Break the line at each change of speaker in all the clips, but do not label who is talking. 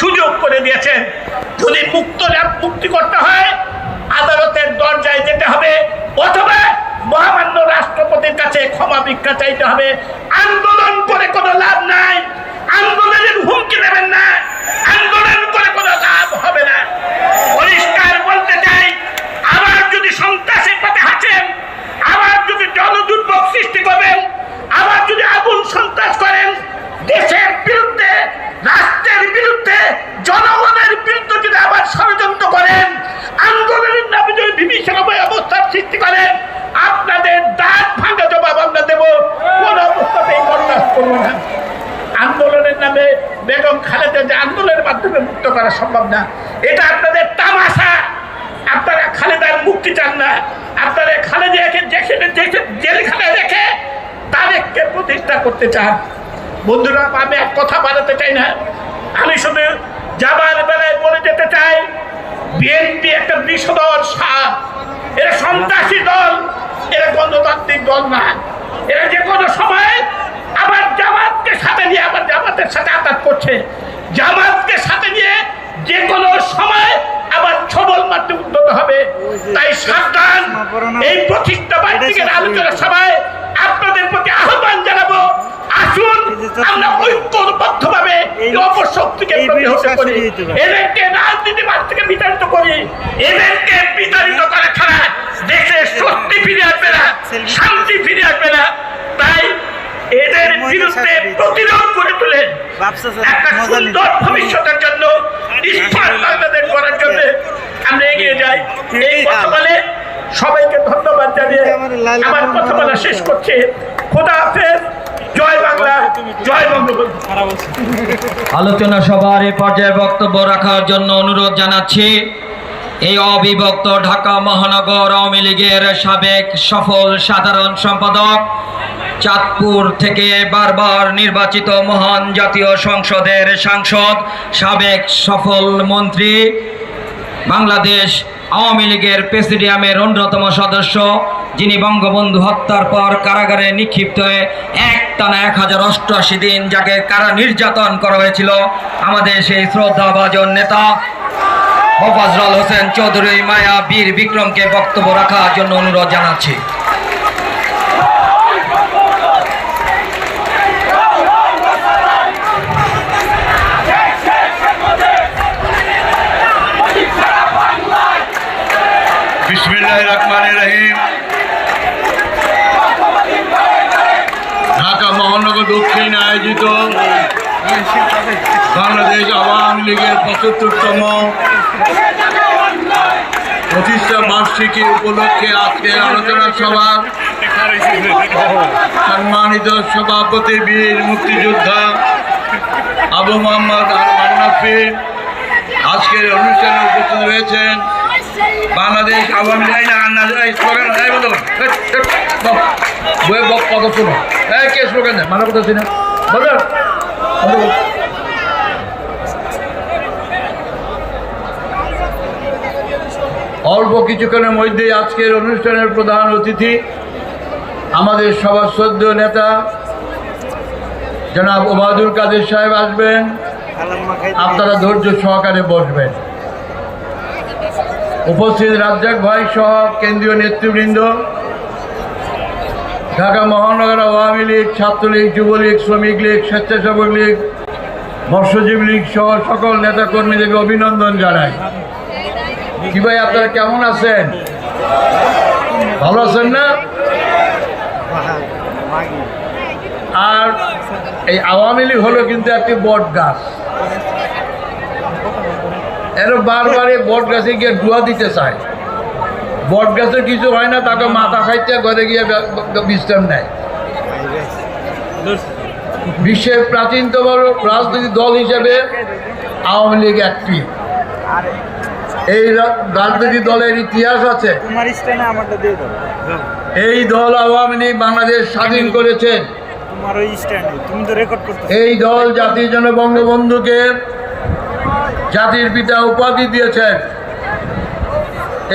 সুযোগ করে দিয়েছেন। যদি মুক্ত মুক্তি করতে হয়, আদালতের দরজায় যেতে হবে, অথবা মহামান্য রাষ্ট্রপতির কাছে ক্ষমা ভিক্ষা চাইতে হবে। আন্দোলন করে কোনো লাভ নাই। আন্দোলনের হুমকি দেবেন না। আন্দোলন করে কোনো লাভ হবে না পরিষ্কার বলতে চাই আবার যদি সন্ত্রাসের পথে হাঁটেন আবার যদি জনদুর্ভোগ সৃষ্টি করবেন আবার যদি আগুন সন্ত্রাস করেন দেশের বিরুদ্ধে রাষ্ট্রের বিরুদ্ধে জনগণের বিরুদ্ধে যদি আবার ষড়যন্ত্র করেন আন্দোলনের নামে যদি বিভীষণময় অবস্থার সৃষ্টি করেন আপনাদের দাঁত ভাঙা জবাব আমরা দেব কোন অবস্থাতেই বরদাস্ত করব না আন্দোলনের নামে বেগম খালেদা যে আন্দোলনের মাধ্যমে মুক্ত করা সম্ভব না। এটা আপনাদের তামাশা। আপনারা খালেদার মুক্তি চান না। আপনারা খালেদাকে যেখানে জেলখানায় রেখে তারেককে প্রতিষ্ঠা করতে চান। বন্ধুরা, আমি এক কথা বাড়াতে চাই না। আমি শুধু যাবার বেলায় বলে যেতে চাই বিএনপি একটা বিষদল সাপ। এরা সন্ত্রাসী দল, এরা গণতান্ত্রিক দল না। এরা যে কোনো সময় আবার জামাতকে সাথে নিয়ে আবার জামাতের সাথে আঘাত করছে। জামাতকে তাই সাবধান। এই প্রতিষ্ঠা বার্ষিকের আলোচনা সভায় আপনাদের প্রতি আহ্বান জানাব। আসুন আমরা ঐক্যবদ্ধভাবে এই অপশক্তিকে প্রতিহত করি। এদেরকে রাজনীতিবাদ থেকে বিতাড়িত করি। এদেরকে বিতাড়িত করা ছাড়া দেশে স্বস্তি ফিরে আসবে না শান্তি ফিরে আসবে না। তাই এদের বিরুদ্ধে প্রতিরোধ করে তুলে
ব্যবসা স্যার,
একটা সুন্দর ভবিষ্যতের জন্য স্মার্ট বাংলাদেশ করার জন্য আমরা এগিয়ে যাই। এই কথা বলে সবাইকে ধন্যবাদ জানিয়ে আমার কথা বলা শেষ করছি। খোদা হাফেজ।
আলোচনা সভার এ পর্যায়ে বক্তব্য রাখার জন্য অনুরোধ জানাচ্ছি, এই অবিভক্ত ঢাকা মহানগর আওয়ামী লীগের সাবেক সফল সাধারণ সম্পাদক, চাঁদপুর থেকে বারবার নির্বাচিত মহান জাতীয় সংসদের সাংসদ, সাবেক সফল মন্ত্রী বাংলাদেশ আওয়ামী লীগের প্রেসিডিয়ামের অন্যতম সদস্য, যিনি বঙ্গবন্ধু হত্যার পর কারাগারে নিক্ষিপ্ত হয়ে এক টানা এক হাজার অষ্টআশি দিন যাকে কারা নির্যাতন করা হয়েছিল, আমাদের সেই শ্রদ্ধাভাজন নেতা মোফাজরুল হোসেন চৌধুরী মায়া বীর বিক্রমকে বক্তব্য রাখার জন্য অনুরোধ জানাচ্ছি।
বিসমিল্লাহ রহমান রহিম। ঢাকা মহানগর দক্ষিণ আয়োজিত বাংলাদেশ আওয়ামী লীগের পঁচাত্তরতম প্রতিষ্ঠা বার্ষিকী উপলক্ষে আজকে আলোচনা সভা সম্মানিত সভাপতি বীর মুক্তিযোদ্ধা আবু মোহাম্মদ আর মান্নাফি আজকের অনুষ্ঠানে উপস্থিত রয়েছেন বাংলাদেশ আওয়ামী লীগ আন্না স্লোগান এই বন্ধ। বইয়ে বক কত শোনো এই কে স্লোগান দেয়? মানা কথা না বল। বন্ধ অল্প কিছুক্ষণের মধ্যেই আজকের অনুষ্ঠানের প্রধান অতিথি আমাদের সবার শ্রদ্ধ নেতা জনাব ওবায়দুল কাদের সাহেব আসবেন। আপনারা ধৈর্য সহকারে বসবেন। উপস্থিত রাজ্জাক ভাই সহ কেন্দ্রীয় নেতৃবৃন্দ, ঢাকা মহানগর আওয়ামী লীগ, ছাত্রলীগ, যুবলীগ, শ্রমিক লীগ, স্বেচ্ছাসেবক লীগ মৎস্যজীবী লীগ সহ সকল নেতাকর্মীদেরকে অভিনন্দন জানাই। কি ভাই, আপনারা কেমন আছেন? ভালো আছেন না? আর এই আওয়ামী লীগ হলো কিন্তু একটি বট গাছ এর বারবার এই বট গাছে গিয়ে ডুয়া দিতে চায়। বট গাছে কিছু হয় না তাকে মাথা খাইতে ঘরে গিয়ে বিশ্রাম নেয়। বিশ্বের প্রাচীনতম রাজনৈতিক দল হিসেবে আওয়ামী লীগ একটি। এই রাজনৈতিক দলের ইতিহাস আছে। এই দল আওয়ামী লীগ বাংলাদেশ স্বাধীন করেছেন এই দল জাতির জন্য বঙ্গবন্ধুকে জাতির পিতা উপাধি দিয়েছেন।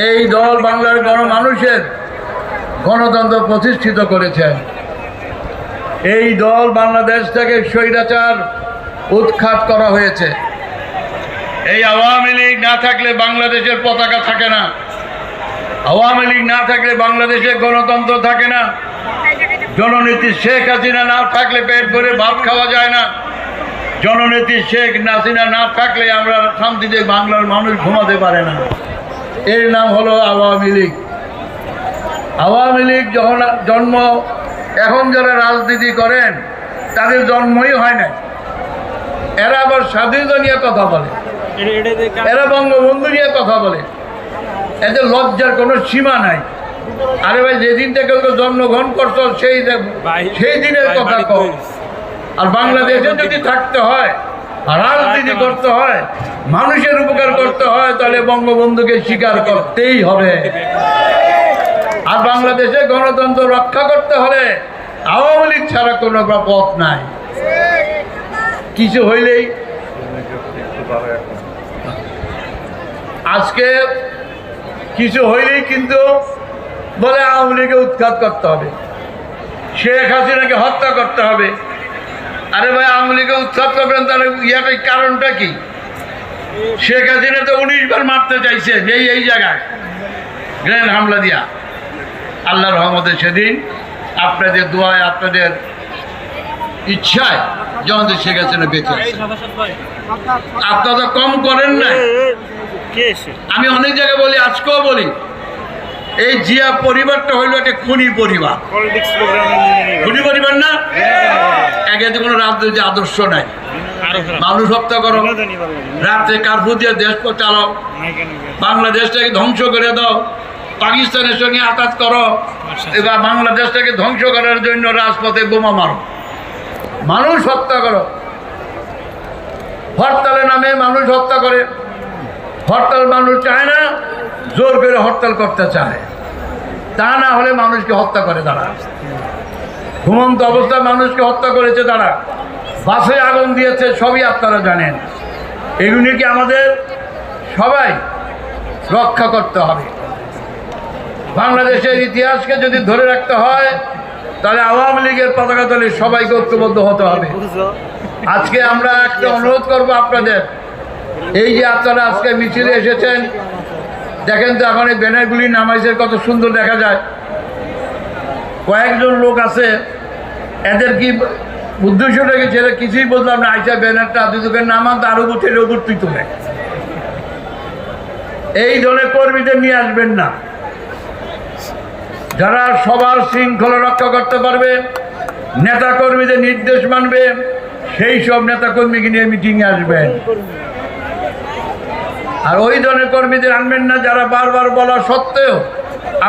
এই দল বাংলার গণমানুষের গণতন্ত্র প্রতিষ্ঠিত করেছেন। এই দল বাংলাদেশ থেকে স্বৈরাচার উৎখাত করা হয়েছে। এই আওয়ামী লীগ না থাকলে বাংলাদেশের পতাকা থাকে না। আওয়ামী লীগ না থাকলে বাংলাদেশের গণতন্ত্র থাকে না। জননেত্রী শেখ হাসিনা না থাকলে পেট ভরে ভাত খাওয়া যায় না। জননেত্রী শেখ হাসিনা না থাকলে আমরা শান্তিতে বাংলার মানুষ ঘুমাতে পারে না। এর নাম হলো আওয়ামী লীগ। আওয়ামী লীগ যখন জন্ম এখন যারা রাজনীতি করেন তাদের জন্মই হয় না এরা আবার স্বাধীনতা নিয়ে কথা বলে। এরা বঙ্গবন্ধু নিয়ে কথা বলে। এদের লজ্জার কোনো সীমা নাই। আরে ভাই যেদিন থেকে জন্মগ্রহণ করতো সেই সেই দিনের কথা
তৈরি।
আর বাংলাদেশে যদি থাকতে হয় রাজনীতি করতে হয় মানুষের উপকার করতে হয় তাহলে বঙ্গবন্ধুকে স্বীকার করতেই হবে। আর বাংলাদেশে গণতন্ত্র রক্ষা করতে হলে আওয়ামী লীগ ছাড়া কোনো পথ নাই। কিছু হইলেই আজকে কিছু হইলেই কিন্তু বলে আওয়ামী লীগকে উৎখাত করতে হবে। শেখ হাসিনাকে হত্যা করতে হবে। আরে ভাই আওয়ামী লীগকে উৎখাত করবেন তাহলে ইয়াটার কারণটা কি? শেখ হাসিনা তো উনিশ বার মারতে চাইছে এই এই জায়গায়। গ্রেন হামলা দিয়া। আল্লাহ রহমতে সেদিন আপনাদের দোয়ায় আপনাদের ইচ্ছায় যেমন শেখ হাসিনা বেঁচে আপনারা তো কম করেন না আমি অনেক জায়গায় বলি আজকেও বলি এই জিয়া পরিবারটা হইল একটা খুনি পরিবার। খুনি পরিবার না? একে কোনো রাজনৈতিক আদর্শ নাই। মানুষ হত্যা করো। কার্ফু দিয়ে দেশ? বাংলাদেশটাকে ধ্বংস করে দাও। পাকিস্তানের সঙ্গে আঘাত করো। এবার বাংলাদেশটাকে ধ্বংস করার জন্য রাজপথে বোমা মারো। মানুষ হত্যা করো। হরতালের নামে মানুষ হত্যা করে। হরতাল মানুষ চায় না, জোর করে হরতাল করতে চায়। তা না হলে মানুষকে হত্যা করে তারা। ঘুমন্ত অবস্থায় মানুষকে হত্যা করেছে তারা। বাসে আগুন দিয়েছে, সবই আপনারা জানেন। এগুলি কি আমাদের সবাই রক্ষা করতে হবে? বাংলাদেশের ইতিহাসকে যদি ধরে রাখতে হয়, তাহলে আওয়ামী লীগের পতাকা তলে সবাইকে ঐক্যবদ্ধ হতে হবে। আজকে আমরা একটা অনুরোধ করব আপনাদের। এই যে আপনারা আজকে মিছিলে এসেছেন, দেখেন তো এখন এই ব্যানারগুলি নামাইছে কত সুন্দর দেখা যায়। কয়েকজন লোক আছে, এদের কি উদ্দেশ্যটা কি ছেলে কিছুই বললাম না, আইসা ব্যানারটা দুদকের নামান তার উপর ঠেলে উপর তুই তোলে এই ধরনের কর্মীদের নিয়ে আসবেন না। যারা সবার শৃঙ্খলা রক্ষা করতে পারবে, নেতা কর্মীদের নির্দেশ মানবে, সেই সব নেতা কর্মীকে নিয়ে মিটিংয়ে আসবেন। আর ওই ধরনের কর্মীদের আনবেন না, যারা বারবার বলা সত্ত্বেও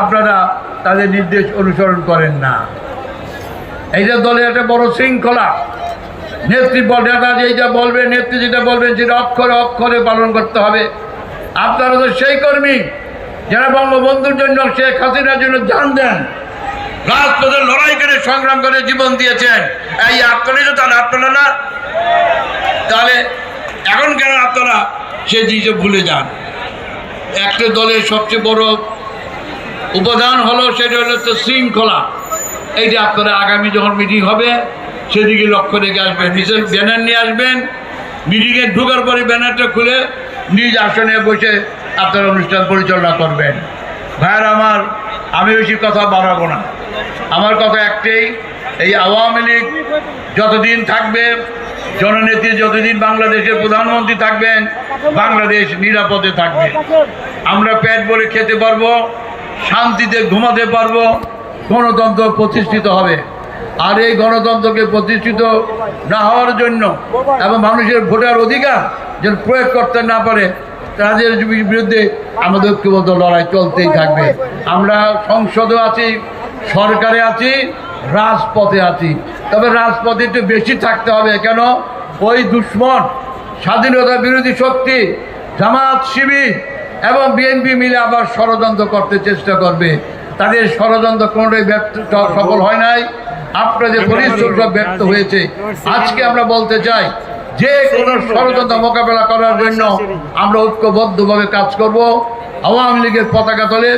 আপনারা তাদের নির্দেশ অনুসরণ করেন না। এইটা দলের একটা বড় শৃঙ্খলা। নেতৃত্ব নেতা যেটা বলবে, নেত্রী যেটা বলবেন সেটা অক্ষরে অক্ষরে পালন করতে হবে। আপনারা তো সেই কর্মী যারা বঙ্গবন্ধুর জন্য, শেখ হাসিনার জন্য জান দেন। রাজপথে লড়াই করে সংগ্রাম করে জীবন দিয়েছেন। এই আপনারই তো তারা আপনারা না? তাহলে এখন কেন আপনারা সে জিনিসে ভুলে যান? একটা দলের সবচেয়ে বড় উপাদান হলো সেটা হলো তো শৃঙ্খলা। এই যে আপনারা আগামী যখন মিটিং হবে, সেদিকে লক্ষ্য রেখে আসবেন। নিজের ব্যানার নিয়ে আসবেন। মিটিংয়ে ঢুকার পরে ব্যানারটা খুলে নিজ আসনে বসে আপনারা অনুষ্ঠান পরিচালনা করবেন। ভাইয়ার আমার, আমি বেশি কথা বাড়াবো না। আমার কথা একটাই, এই আওয়ামী লীগ যতদিন থাকবে, জননেত্রী যতদিন বাংলাদেশের প্রধানমন্ত্রী থাকবেন, বাংলাদেশ নিরাপদে থাকবে। আমরা পেট ভরে খেতে পারব। শান্তিতে ঘুমাতে পারব, গণতন্ত্র প্রতিষ্ঠিত হবে। আর এই গণতন্ত্রকে প্রতিষ্ঠিত না হওয়ার জন্য এবং মানুষের ভোটার অধিকার যেন প্রয়োগ করতে না পারে, তাদের বিরুদ্ধে আমাদের ঐক্যবদ্ধ লড়াই চলতেই থাকবে। আমরা সংসদে আছি, সরকারে আছি, রাজপথে আছি। তবে রাজপথে একটু বেশি থাকতে হবে। কেন? ওই দুশ্মন, স্বাধীনতা বিরোধী শক্তি, জামাত শিবির এবং বিএনপি মিলে আবার ষড়যন্ত্র করতে চেষ্টা করবে। তাদের ষড়যন্ত্র কোনোটাই ব্যর্থ সফল হয় নাই। আপনাদের পরিশ্রম সব ব্যর্থ হয়েছে। আজকে আমরা বলতে চাই যে কোনো ষড়যন্ত্র মোকাবেলা করার জন্য আমরা ঐক্যবদ্ধভাবে কাজ করব। আওয়ামী লীগের পতাকা তলে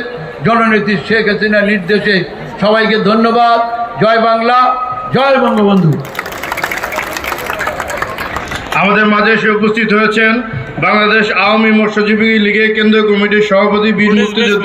জননেত্রী শেখ হাসিনার নির্দেশে সবাইকে ধন্যবাদ। জয় বাংলা জয় বঙ্গবন্ধু।
আমাদের মাঝে এসে উপস্থিত হয়েছেন বাংলাদেশ আওয়ামী মৎস্যজীবী লীগের কেন্দ্রীয় কমিটির সভাপতি বীর মুক্তিযোদ্ধা